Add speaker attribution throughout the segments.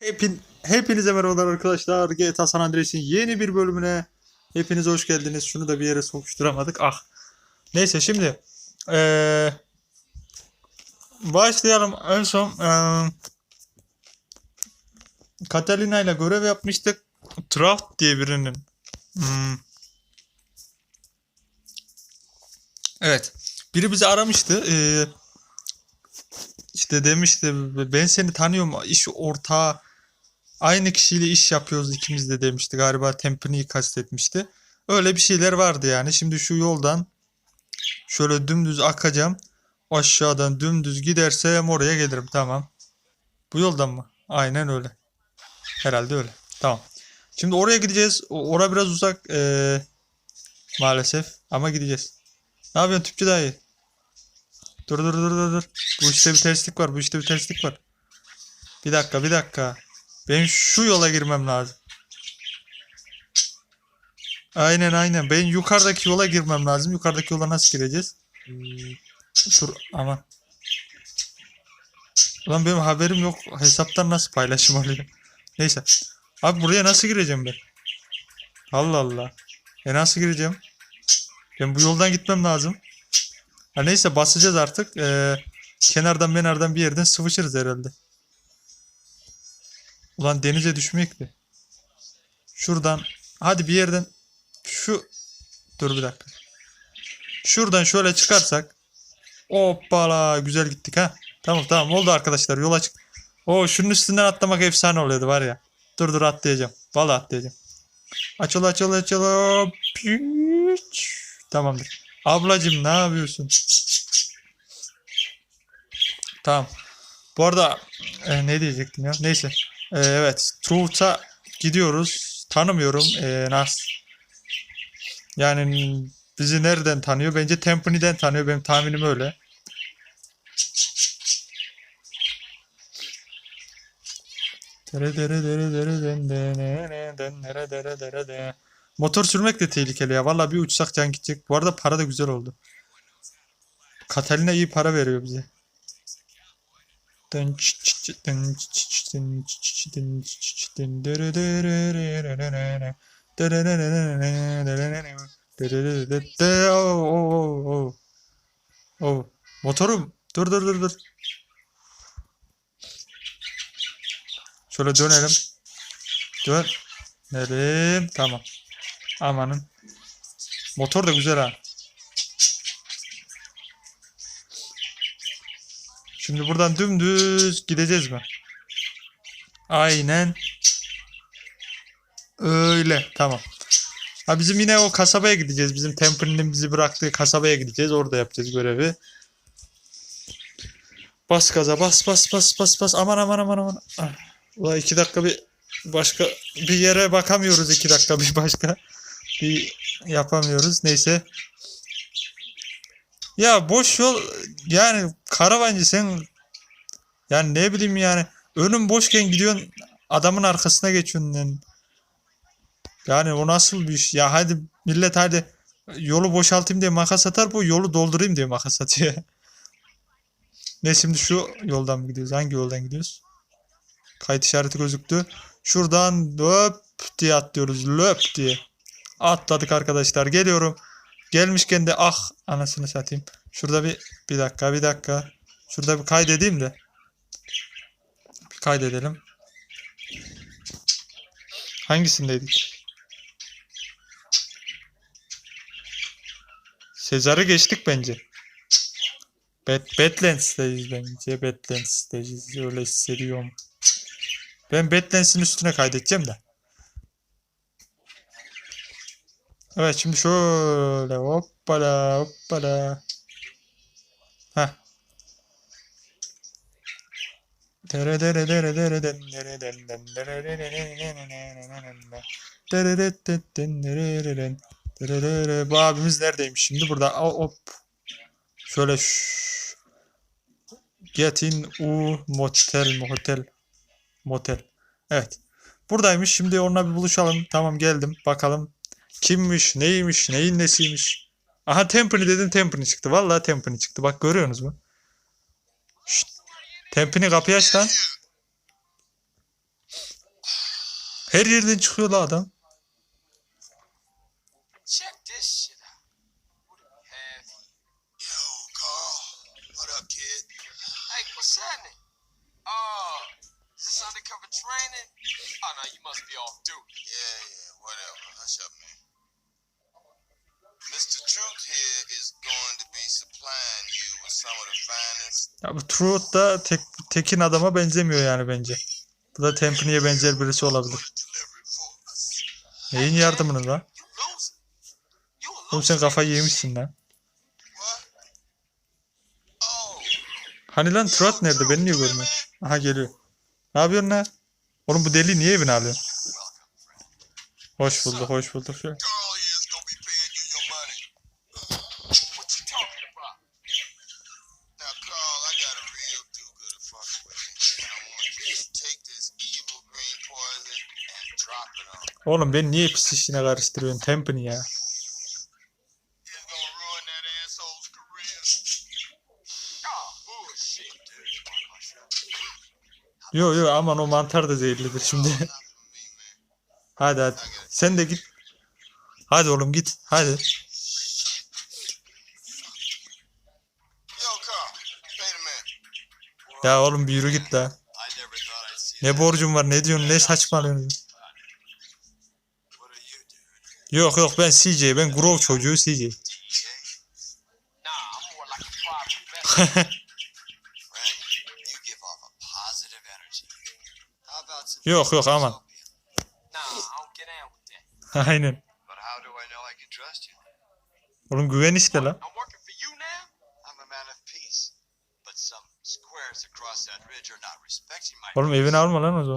Speaker 1: Hepin, hepinize merhabalar arkadaşlar. GTA San Andreas'in yeni bir bölümüne hepiniz hoş geldiniz. Şunu da bir yere sokuşturamadık. Ah. Neyse şimdi eee, başlayalım. En son eee Catalina ile görev yapmıştık. Traft diye birinin. Hmm. Evet. Biri bizi aramıştı. Eee işte demişti ben seni tanıyorum iş ortağı aynı kişiyle iş yapıyoruz ikimiz de demişti galiba Tempany'yi kastetmişti. Öyle bir şeyler vardı yani. Şimdi şu yoldan şöyle dümdüz akacağım. Aşağıdan dümdüz gidersem oraya gelirim tamam. Bu yoldan mı? Aynen öyle. Herhalde öyle. Tamam. Şimdi oraya gideceğiz. Ora biraz uzak eee, maalesef ama gideceğiz. Ne yapıyorsun tüpçü dayı? Dur dur dur dur dur. Bu işte bir terslik var. Bu işte bir terslik var. Bir dakika bir dakika. Ben şu yola girmem lazım. Aynen aynen. Ben yukarıdaki yola girmem lazım. Yukarıdaki yola nasıl gireceğiz? Dur aman. Ulan benim haberim yok. Hesaptan nasıl paylaşım oluyor? Neyse. Abi buraya nasıl gireceğim ben? Allah Allah. E nasıl gireceğim? Ben bu yoldan gitmem lazım. Ha neyse basacağız artık. Ee, kenardan menardan bir yerden sıvışırız herhalde. Ulan denize düşmek de. Şuradan hadi bir yerden şu dur bir dakika. Şuradan şöyle çıkarsak hoppala güzel gittik ha. Tamam tamam oldu arkadaşlar yola çık. O şunun üstünden atlamak efsane oluyordu var ya. Dur dur atlayacağım. Vallahi atlayacağım. Açıl açıl açıl. Tamamdır. Ablacım ne yapıyorsun? Tamam. Bu arada e, ne diyecektim ya? Neyse. E, evet. Truth'a gidiyoruz. Tanımıyorum. E, Nas. Yani bizi nereden tanıyor? Bence Tempany'den tanıyor. Benim tahminim öyle. Motor sürmek de tehlikeli ya. Vallahi bir uçsak can gidecek. Bu arada para da güzel oldu. Catalina iyi para veriyor bize. Oo. Motorum. Dur dur dur dur. Şöyle dönelim. Dönelim. Tamam. Amanın. Motor da güzel ha. Şimdi buradan dümdüz gideceğiz mi? Aynen. Öyle. Tamam. Ha bizim yine o kasabaya gideceğiz. Bizim Temple'nin bizi bıraktığı kasabaya gideceğiz. Orada yapacağız görevi. Bas gaza bas bas bas bas bas. Aman aman aman aman. Ah. Ulan iki dakika bir başka bir yere bakamıyoruz iki dakika bir başka. Bir yapamıyoruz. Neyse. Ya boş yol yani karavancı sen yani ne bileyim yani önün boşken gidiyorsun adamın arkasına geçiyorsun yani. Yani o nasıl bir iş? Ya hadi millet hadi yolu boşaltayım diye makas atar bu yolu doldurayım diye makas atıyor. Ne şimdi şu yoldan mı gidiyoruz? Hangi yoldan gidiyoruz? Kayıt işareti gözüktü. Şuradan löp diye atlıyoruz. Löp diye. Atladık arkadaşlar. Geliyorum. Gelmişken de ah anasını satayım. Şurada bir bir dakika bir dakika. Şurada bir kaydedeyim de. Bir kaydedelim. Hangisindeydik? Sezar'ı geçtik bence. Bad, Badlands'teyiz bence. Badlands'teyiz. Öyle hissediyorum. Ben Badlands'in üstüne kaydedeceğim de. Evet şimdi şöyle hoppala hoppala. Heh. Dere dere dere dere den dere den den dere dere dere dere den dere. Bu abimiz neredeymiş şimdi? Burada. Hop. Şöyle şş. Get in U motel motel motel. Evet. Buradaymış. Şimdi onunla bir buluşalım. Tamam geldim. Bakalım kimmiş, neymiş, neyin nesiymiş. Aha Tempany dedim Tempany çıktı. Vallahi Tempany çıktı. Bak görüyorsunuz mu? Şşt. Tempany kapıyı aç lan. Her yerden çıkıyor la adam.
Speaker 2: Oh? Oh no, you must be off duty.
Speaker 3: Yeah, yeah, whatever. Hush up, man. Mr. Truth here is going to be supplying you with some of the finest.
Speaker 1: Ya bu Truth da tek, Tekin adama benzemiyor yani bence. Bu da Tempany'ye benzer birisi olabilir. Neyin yardımını lan? Oğlum sen kafayı yemişsin lan. Hani lan Truth nerede? Beni niye görmüyor? Aha geliyor. Ne yapıyorsun lan? Oğlum bu deli niye evine alıyor? Hoş bulduk, hoş bulduk. Şöyle.
Speaker 3: Carl here is going to be paying you your money.
Speaker 2: what you talking about?
Speaker 3: Now, Carl, I got a real do-good to fucking with you. And I want you to take this evil green poison and drop it on me.
Speaker 1: Oğlum beni niye pis işine karıştırıyorsun Tempany ya? Yo yo aman o mantar da zehirlidir şimdi. Hadi hadi. Sen de git. Hadi oğlum git. Hadi. Ya oğlum bir yürü git la. Ne borcum var ne diyorsun ne saçmalıyorsun? Yok yok ben CJ ben Grove çocuğu CJ.
Speaker 2: Nah, I'm more like a private investigator.
Speaker 3: Frank, you give off a positive energy.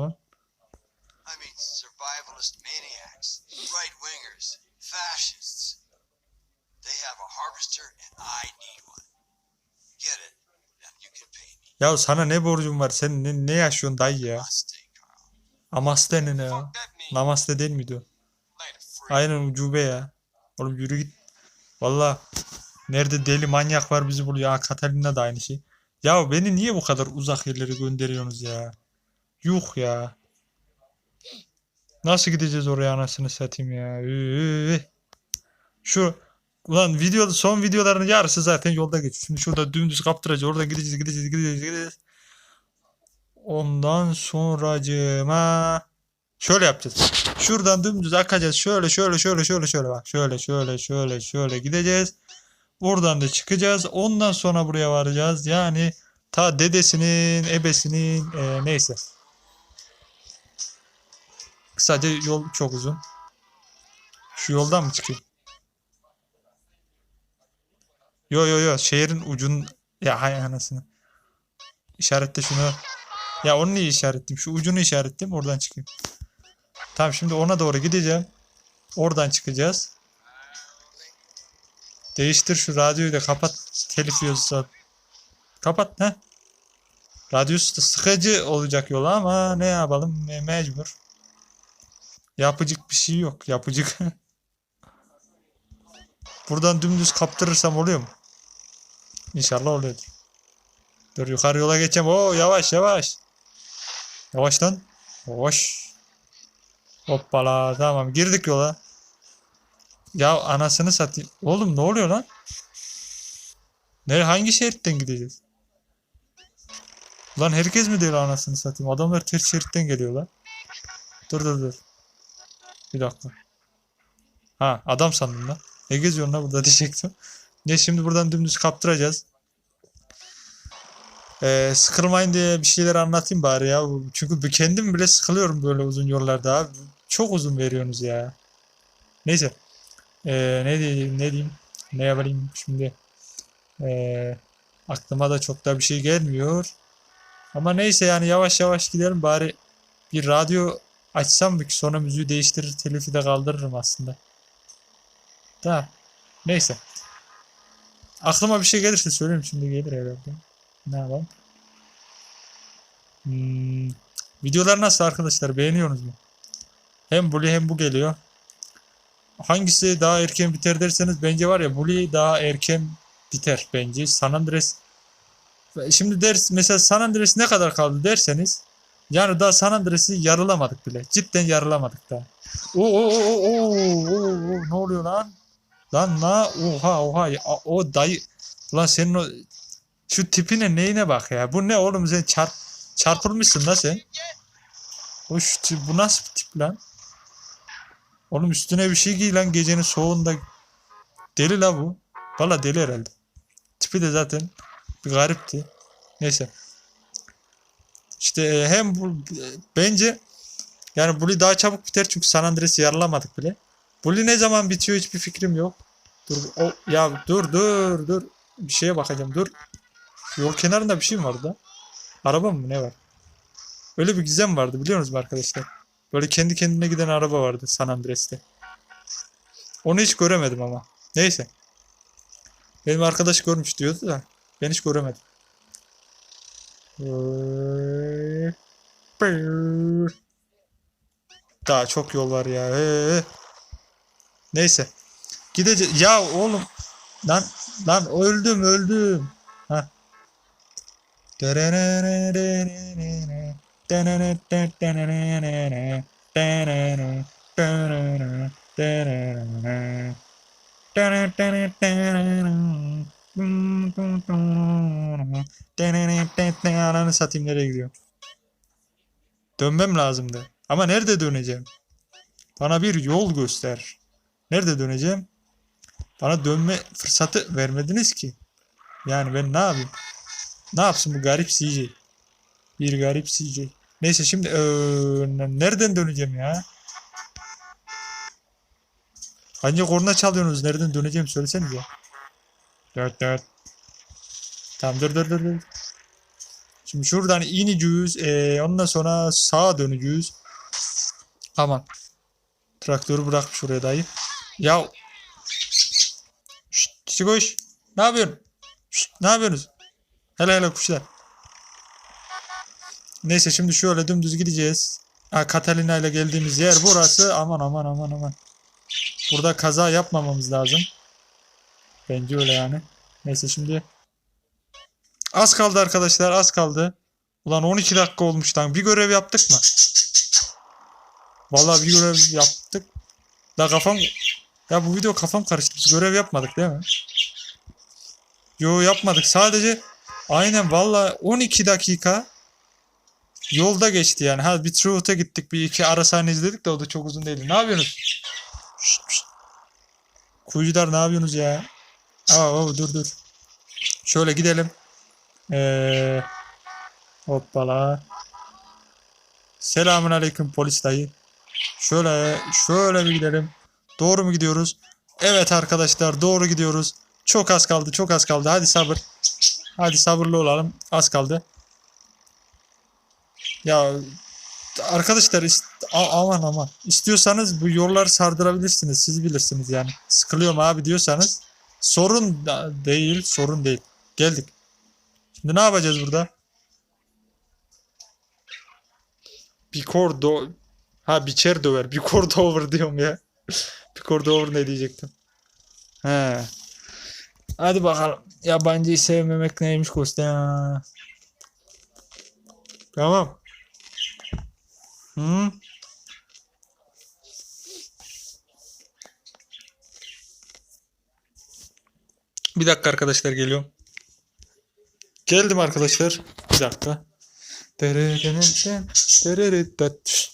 Speaker 1: Ya sana ne borcum var sen ne, ne yaşıyorsun dayı ya? Amaste ne ne ya? Namaste değil miydi o? Aynen ucube ya. Oğlum yürü git. Valla nerede deli manyak var bizi buluyor. Ha Catalina da aynı şey. Ya beni niye bu kadar uzak yerlere gönderiyorsunuz ya? Yuh ya. Nasıl gideceğiz oraya anasını satayım ya? Şu ulan video son videoların yarısı zaten yolda geçiyor. Şimdi şurada dümdüz kaptıracağız. Orada gideceğiz, gideceğiz, gideceğiz, gideceğiz. Ondan sonracığıma şöyle yapacağız. Şuradan dümdüz akacağız. Şöyle şöyle şöyle şöyle şöyle bak. Şöyle şöyle şöyle şöyle gideceğiz. Oradan da çıkacağız. Ondan sonra buraya varacağız. Yani ta dedesinin, ebesinin e, neyse. Kısaca yol çok uzun. Şu yoldan mı çıkayım? Yo yo yo şehrin ucun ya hay anasını. İşaretle şunu. Ya onu niye işaretleyeyim? Şu ucunu işaretleyeyim oradan çıkayım. Tamam şimdi ona doğru gideceğim. Oradan çıkacağız. Değiştir şu radyoyu da kapat. Telif yiyorsa. Kapat ne? Radyosu da sıkıcı olacak yol ama ne yapalım Me- mecbur. Yapıcık bir şey yok. Yapıcık. Buradan dümdüz kaptırırsam oluyor mu? İnşallah oluyordur. Dur yukarı yola geçeceğim. Oo yavaş yavaş. Yavaş lan. Yavaş. Hoppala tamam girdik yola. Ya anasını satayım. Oğlum ne oluyor lan? Ne hangi şeritten gideceğiz? Lan herkes mi değil anasını satayım? Adamlar ters şeritten geliyor lan. Dur dur dur. Bir dakika. Ha adam sandım lan. Ne geziyorsun lan burada diyecektim. Ne şimdi buradan dümdüz kaptıracağız. Ee, sıkılmayın diye bir şeyler anlatayım bari ya. Çünkü kendim bile sıkılıyorum böyle uzun yollarda abi. Çok uzun veriyorsunuz ya. Neyse. Ee, ne diyeyim ne diyeyim ne yapayım şimdi. Ee, aklıma da çok da bir şey gelmiyor. Ama neyse yani yavaş yavaş gidelim bari bir radyo açsam ki sonra müziği değiştirir telifi de kaldırırım aslında. Da neyse. Aklıma bir şey gelirse söyleyeyim şimdi gelir herhalde. Ne yapalım? Hmm, videolar nasıl arkadaşlar beğeniyorsunuz mu? Hem Bully hem bu geliyor. Hangisi daha erken biter derseniz bence var ya Bully daha erken biter bence. San Andreas Şimdi ders mesela San Andreas ne kadar kaldı derseniz Yani daha San Andreas'ı yarılamadık bile. Cidden yarılamadık daha. Oo, oo, oo, oo, oo, oo, ne oluyor lan? Lan la oha oha ya, o dayı lan senin o şu tipine neyine bak ya. Bu ne oğlum sen çarp çarpılmışsın la sen. O şu bu nasıl bir tip lan? Oğlum üstüne bir şey giy lan gecenin soğuğunda. Deli la bu. Valla deli herhalde. Tipi de zaten bir garipti. Neyse. İşte e, hem bu e, bence yani Bully daha çabuk biter çünkü San Andreas'ı yaralamadık bile. Bully ne zaman bitiyor hiçbir fikrim yok. Dur o ya dur dur dur. Bir şeye bakacağım dur. Yol kenarında bir şey mi vardı? Araba mı ne var? Öyle bir gizem vardı biliyor musunuz arkadaşlar? Böyle kendi kendine giden araba vardı San Andreas'te. Onu hiç göremedim ama. Neyse. Benim arkadaş görmüş diyordu da ben hiç göremedim. Daha çok yol var ya. Ee. Neyse. Gideceğiz. Ya oğlum. Lan lan öldüm öldüm. Ha. Ananı satayım nereye gidiyor? Dönmem lazımdı. Ama nerede döneceğim? Bana bir yol göster. Nerede döneceğim? Bana dönme fırsatı vermediniz ki. Yani ben ne yapayım? Ne yapsın bu garip CJ? Bir garip CJ. Neyse şimdi eee, nereden döneceğim ya? Hangi korna çalıyorsunuz? Nereden döneceğim söylesenize. Dört dört. Tamam dur dur dur. Şimdi şuradan ineceğiz. Eee, ondan sonra sağa döneceğiz. Aman. Traktörü bırakmış oraya dayı. Ya. Şşt, Şikoş. Ne yapıyorsun? Şşt, ne yapıyorsunuz? Hele hele kuşlar. Neyse şimdi şöyle dümdüz gideceğiz. Ha, Catalina ile geldiğimiz yer burası. Aman aman aman aman. Burada kaza yapmamamız lazım. Bence öyle yani. Neyse şimdi. Az kaldı arkadaşlar az kaldı. Ulan 12 dakika olmuş lan. Bir görev yaptık mı? Vallahi bir görev yaptık. Da kafam... Ya bu video kafam karıştı. Biz görev yapmadık değil mi? Yo yapmadık. Sadece aynen vallahi 12 dakika yolda geçti yani. Ha bir Truth'a gittik. Bir iki ara sahne izledik de o da çok uzun değildi. Ne yapıyorsunuz? Şşt, şşt. Kuyucular ne yapıyorsunuz ya? Aa, oo, dur dur. Şöyle gidelim. Ee, hoppala. Selamun aleyküm polis dayı. Şöyle şöyle bir gidelim. Doğru mu gidiyoruz? Evet arkadaşlar doğru gidiyoruz. Çok az kaldı çok az kaldı. Hadi sabır. Hadi sabırlı olalım. Az kaldı. Ya arkadaşlar aman aman. İstiyorsanız bu yolları sardırabilirsiniz. Siz bilirsiniz yani. Sıkılıyorum abi diyorsanız sorun değil, sorun değil. Geldik. Şimdi ne yapacağız burada? Bikor do ha biçer döver. Bikor dover diyorum ya. Bikor dover ne diyecektim. He. Hadi bakalım. Yabancıyı sevmemek neymiş Kosta. Tamam. Hı? Bir dakika arkadaşlar geliyorum. Geldim arkadaşlar. Bir dakika.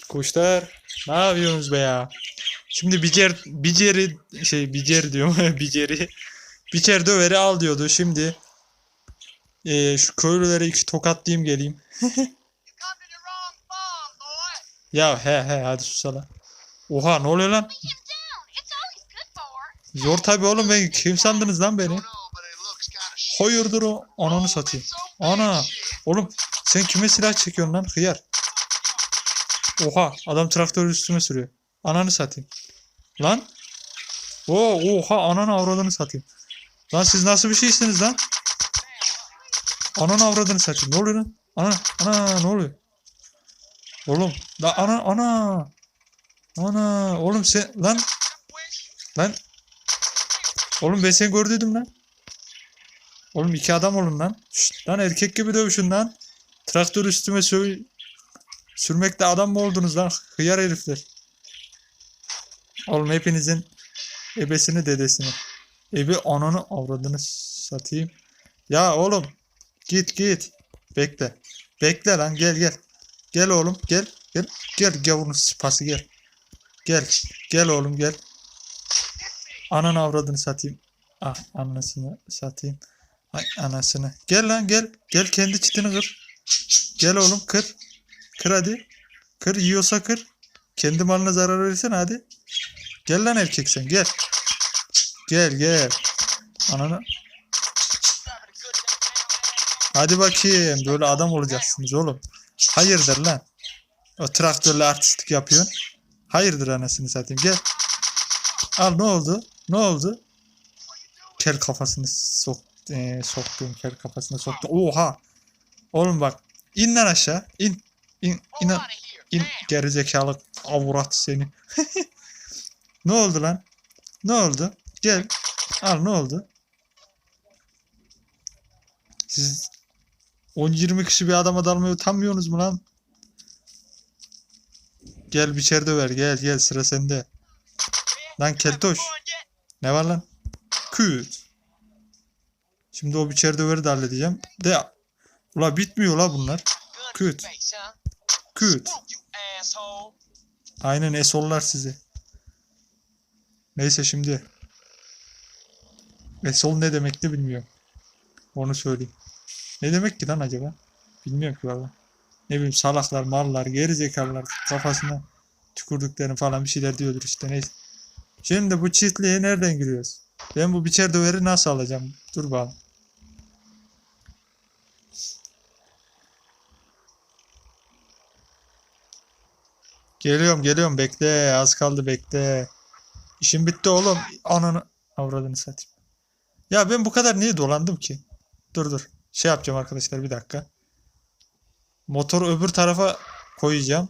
Speaker 1: Kuşlar. Ne yapıyorsunuz be ya? Şimdi bicer biceri şey bicer diyorum biceri biçer döveri al diyordu. Şimdi eee, şu köylülere iki tokatlayayım geleyim. Ya he he hadi susala. Oha ne oluyor lan? Zor tabi oğlum ben kim sandınız lan beni? Hayırdır o ananı satayım. Ana oğlum sen kime silah çekiyorsun lan hıyar? Oha adam traktörü üstüme sürüyor. Ananı satayım. Lan. Oo, oha ananı avradını satayım. Lan siz nasıl bir şeysiniz lan? Ananı avradını satayım. Ne oluyor lan? Ana ana ne oluyor? Oğlum la ana ana. Ana oğlum sen lan lan Oğlum ben seni gördüydüm lan. Oğlum iki adam olun lan. Şşt, lan erkek gibi dövüşün lan. Traktör üstüme söy... Sürmekte adam mı oldunuz lan? Hıyar herifler. Oğlum hepinizin ebesini dedesini. Ebi ananı avradını satayım. Ya oğlum git git. Bekle. Bekle lan gel gel. Gel oğlum gel. Gel. Gel gavurun sıpası gel. Gel. Gel oğlum gel. Ananı avradını satayım. Ah anasını satayım. Ay anasını. Gel lan gel. Gel kendi çitini kır. Gel oğlum kır. Kır hadi. Kır yiyorsa kır. Kendi malına zarar verirsen hadi. Gel lan erkek sen gel. Gel gel. Ananı. Hadi bakayım. Böyle adam olacaksınız oğlum. Hayırdır lan? O traktörle artistlik yapıyorsun. Hayırdır anasını satayım. Gel. Al ne oldu? Ne oldu? Kel kafasını sok e, soktum. Kel kafasına soktum. Oha. Oğlum bak. İn lan aşağı. İn. İn. İn. İn. Gerizekalı avurat seni. ne oldu lan? Ne oldu? Gel. Al ne oldu? Siz 10-20 kişi bir adama dalmayı utanmıyorsunuz mu lan? Gel biçer döver gel gel sıra sende. Lan keltoş. Ne var lan? Küt. Şimdi o biçer döveri de halledeceğim. De Ula bitmiyor la bunlar.
Speaker 2: Huh?
Speaker 1: Küt. Aynen esollar sizi. Neyse şimdi. Esol ne demek de bilmiyorum. Onu söyleyeyim. Ne demek ki lan acaba? Bilmiyorum ki valla. Ne bileyim salaklar, mallar, gerizekalılar kafasına tükürdüklerini falan bir şeyler diyordur işte neyse. Şimdi bu çiftliğe nereden giriyoruz? Ben bu biçer döveri nasıl alacağım? Dur bakalım. Geliyorum geliyorum bekle az kaldı bekle. İşim bitti oğlum. Ananı avradını satayım. Ya ben bu kadar niye dolandım ki? Dur dur. Şey yapacağım arkadaşlar bir dakika. Motoru öbür tarafa koyacağım.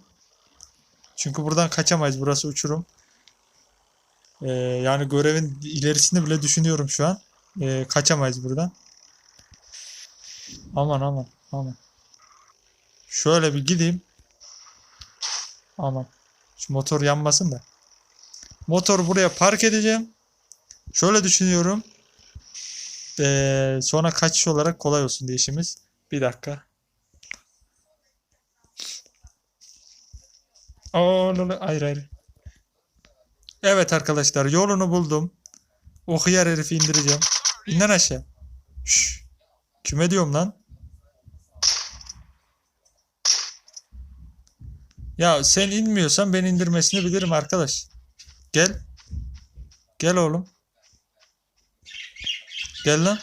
Speaker 1: Çünkü buradan kaçamayız. Burası uçurum. Ee, yani görevin ilerisini bile düşünüyorum şu an. Ee, kaçamayız buradan. Aman aman aman. Şöyle bir gideyim. Aman. Şu motor yanmasın da. Motoru buraya park edeceğim. Şöyle düşünüyorum. Ee, sonra kaçış olarak kolay olsun diye işimiz. Bir dakika. Oo, hayır hayır. Evet arkadaşlar yolunu buldum. O hıyar herifi indireceğim. İn lan aşağı. Şşş. Kime diyorum lan? Ya sen inmiyorsan ben indirmesini bilirim arkadaş. Gel. Gel oğlum. Gel lan.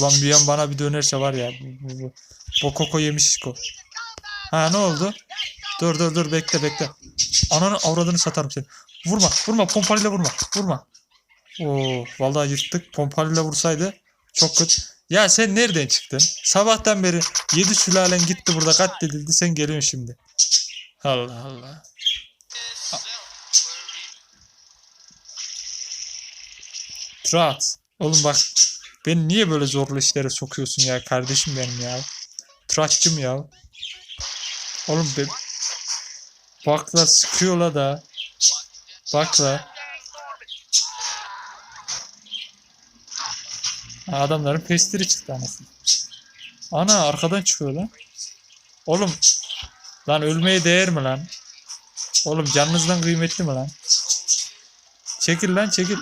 Speaker 1: Ulan bir an bana bir dönerse var ya. Bokoko yemiş işko. Ha ne oldu? Dur dur dur bekle bekle. Ananı avradını satarım seni. Vurma vurma pompalıyla vurma. Vurma. Oo vallahi yırttık. Pompalıyla vursaydı çok kötü. Ya sen nereden çıktın? Sabahtan beri 7 sülalen gitti burada katledildi sen geliyorsun şimdi. Allah Allah. Trat. Oğlum bak beni niye böyle zorlu işlere sokuyorsun ya kardeşim benim ya. Tratçım ya. Oğlum be... Bak la sıkıyorlar da. Bak la. Ha, adamların pestiri çıktı anasını. Ana arkadan çıkıyor lan. Oğlum. Lan ölmeye değer mi lan? Oğlum canınızdan kıymetli mi lan? Çekil lan çekil.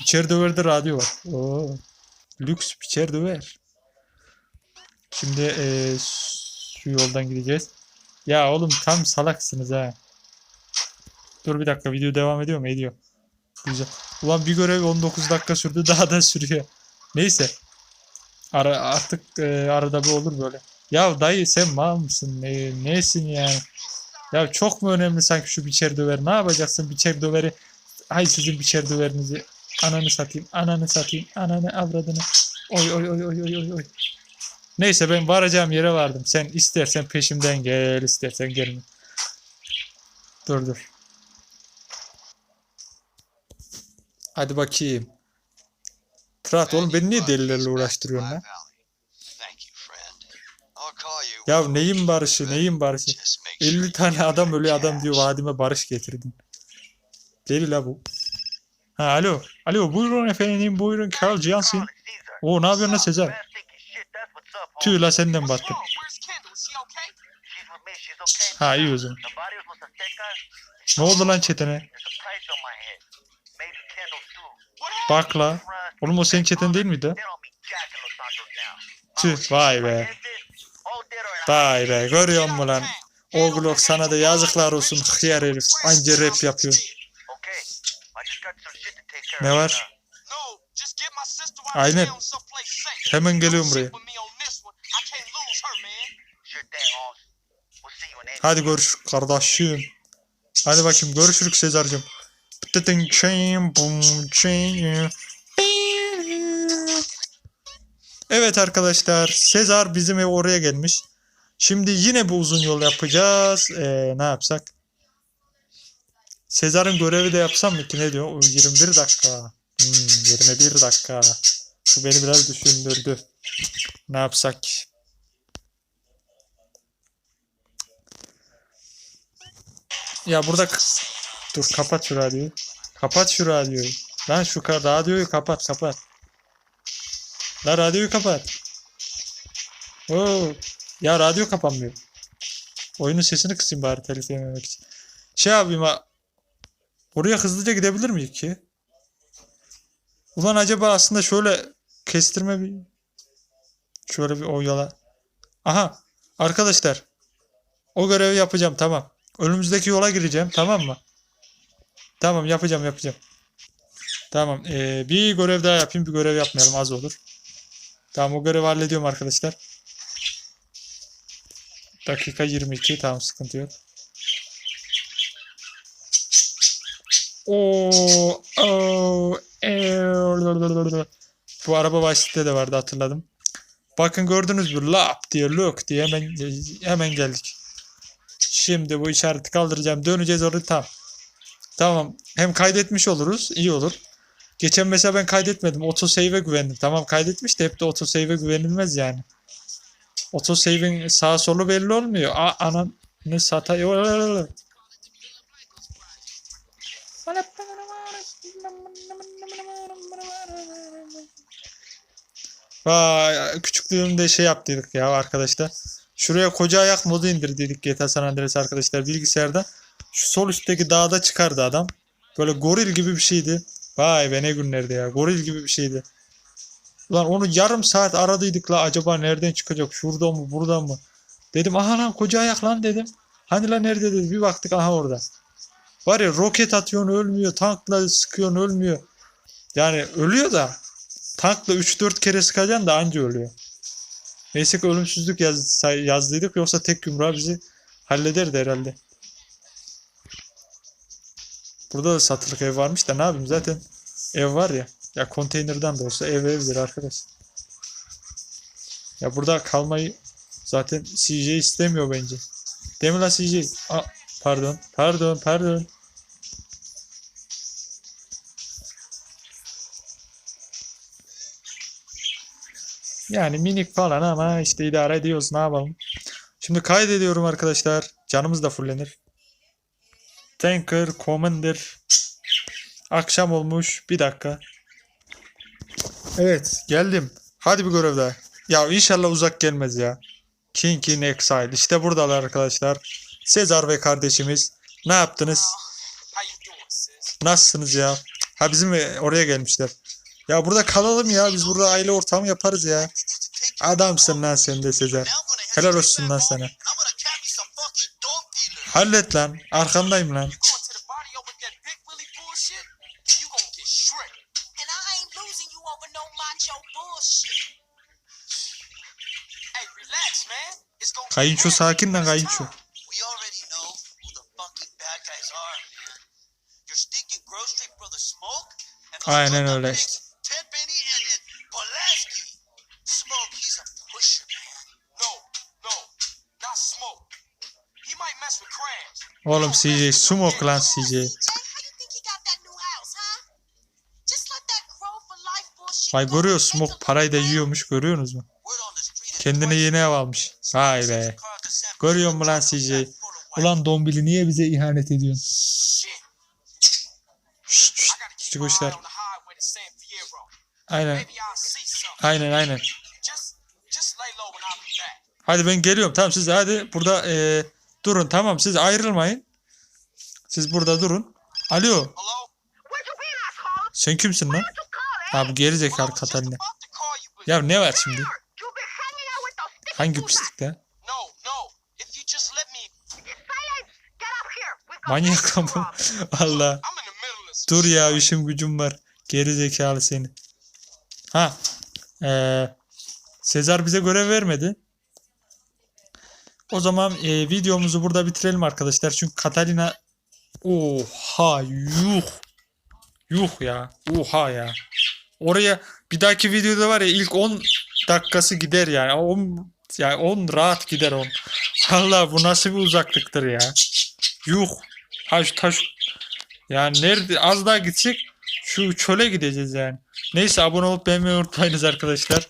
Speaker 1: Biçer döverde radyo var. Oo. Lüks biçer döver. Şimdi eee, şu yoldan gideceğiz. Ya oğlum tam salaksınız ha. Dur bir dakika video devam ediyor mu? Ediyor. Güzel. Ulan bir görev 19 dakika sürdü daha da sürüyor. Neyse. Ara, artık eee, arada bir olur böyle. Ya dayı sen mal mısın? Ne, nesin yani? Ya çok mu önemli sanki şu biçer döver? Ne yapacaksın biçer döveri? Hay sizin biçer döverinizi. Ananı satayım, ananı satayım, ananı avradını. Oy oy oy oy oy oy oy. Neyse ben varacağım yere vardım. Sen istersen peşimden gel, istersen gelme. Dur dur. Hadi bakayım. Rahat oğlum beni niye delilerle uğraştırıyorsun lan? Ya neyin barışı neyin barışı?
Speaker 3: Just make sure
Speaker 1: 50
Speaker 3: you
Speaker 1: tane adam ölüyor adam diyor vadime barış getirdin. Deli la bu. Ha alo. Alo buyurun efendim buyurun Carl Johnson. Oo ne yapıyorsun lan Sezer? Tüh la senden
Speaker 2: okay?
Speaker 1: Ha iyi o zaman. Ne oldu lan çetene? Bak la. Oğlum o senin çeten değil miydi? Tüh vay be. Vay be görüyor musun lan? Oğlum sana da yazıklar olsun hıyar herif. Anca rap yapıyor. Ne var? Aynen. Hemen geliyorum buraya. Hadi görüşürüz kardeşim. Hadi bakayım görüşürüz Sezar'cığım. Evet arkadaşlar Sezar bizim ev oraya gelmiş. Şimdi yine bu uzun yol yapacağız. Ee, ne yapsak? Sezar'ın görevi de yapsam mı ki ne diyor? O 21 dakika. Hmm, 21 dakika. Bu beni biraz düşündürdü. Ne yapsak? Ya burada dur kapat şu radyoyu. Kapat şu radyoyu. Lan şu radyoyu kapat kapat. Lan radyoyu kapat. Oo. Ya radyo kapanmıyor. Oyunun sesini kısayım bari telif yememek için. Şey yapayım ha. Oraya hızlıca gidebilir miyiz ki? Ulan acaba aslında şöyle kestirme bir şöyle bir o yola. Aha arkadaşlar o görevi yapacağım tamam. Önümüzdeki yola gireceğim tamam mı? Tamam yapacağım yapacağım. Tamam ee, bir görev daha yapayım bir görev yapmayalım az olur. Tamam o görevi hallediyorum arkadaşlar. Dakika 22 tamam sıkıntı yok. Oo, oo, eee, bu araba başlıkta de vardı hatırladım. Bakın gördünüz mü? Lap diye look diye hemen hemen geldik. Şimdi bu işareti kaldıracağım. Döneceğiz oraya tam. Tamam. Hem kaydetmiş oluruz. iyi olur. Geçen mesela ben kaydetmedim. Autosave'e güvendim. Tamam kaydetmiş de hep de autosave'e güvenilmez yani. Autosave'in sağ solu belli olmuyor. A anan ne satıyor. Vay küçüklüğümde şey yaptıydık ya arkadaşlar. Şuraya koca ayak modu indirdiydik GTA San Andreas arkadaşlar bilgisayarda. Şu sol üstteki dağda çıkardı adam. Böyle goril gibi bir şeydi. Vay be ne günlerdi ya. Goril gibi bir şeydi. Ulan onu yarım saat aradıydık la acaba nereden çıkacak? Şurada mı burada mı? Dedim aha lan koca ayak lan dedim. Hani lan nerede dedi. Bir baktık aha orada. Var ya roket atıyorsun ölmüyor. Tankla sıkıyorsun ölmüyor. Yani ölüyor da tankla 3-4 kere sıkacaksın da anca ölüyor. Neyse ki ölümsüzlük yaz, yazdıydık yoksa tek yumruğa bizi hallederdi herhalde. Burada da satılık ev varmış da ne yapayım zaten ev var ya. Ya konteynerden de olsa ev evdir arkadaş. Ya burada kalmayı zaten CJ istemiyor bence. Değil mi la CJ? Aa, pardon, pardon, pardon. Yani minik falan ama işte idare ediyoruz ne yapalım. Şimdi kaydediyorum arkadaşlar. Canımız da fullenir. Tanker, Commander. Akşam olmuş. Bir dakika. Evet geldim. Hadi bir görev daha. Ya inşallah uzak gelmez ya. King in Exile. İşte buradalar arkadaşlar. Sezar ve kardeşimiz. Ne yaptınız? Nasılsınız ya? Ha bizim oraya gelmişler. Ya burada kalalım ya. Biz burada aile ortamı yaparız ya. Adamsın lan sen de Sezer. Helal olsun lan sana. Hallet lan. Arkandayım lan. Kayınço sakin lan kayınço. Aynen öyle işte.
Speaker 3: Smoke, he's a pusher, man.
Speaker 2: No, no, not smoke.
Speaker 1: Oğlum CJ smoke lan CJ. Vay görüyor Smoke parayı da yiyormuş görüyorsunuz mu? Kendine yeni ev almış. Vay be. Görüyor musun lan CJ? Ulan Dombili niye bize ihanet ediyorsun? Şşt, şşt, küçük
Speaker 2: Fierro.
Speaker 1: Aynen. Aynen aynen. Hadi ben geliyorum. Tamam siz hadi burada eee, durun. Tamam siz ayrılmayın. Siz burada durun. Alo. Sen kimsin lan? Bu geri zekalı Katalina. Ya ne var şimdi? Hangi pislikte? Manyak
Speaker 4: rob.
Speaker 1: Valla. Dur ya işim gücüm var. Geri zekalı seni. Ha. Eee Sezar bize görev vermedi. O zaman eee, videomuzu burada bitirelim arkadaşlar. Çünkü Katalina Oha yuh. Yuh ya. Oha ya. Oraya bir dahaki videoda var ya ilk 10 dakikası gider yani. 10 yani 10 rahat gider 10. Allah bu nasıl bir uzaklıktır ya. Yuh. Ha şu taş yani nerede az daha gidecek şu çöle gideceğiz yani. Neyse abone olup beğenmeyi unutmayınız arkadaşlar.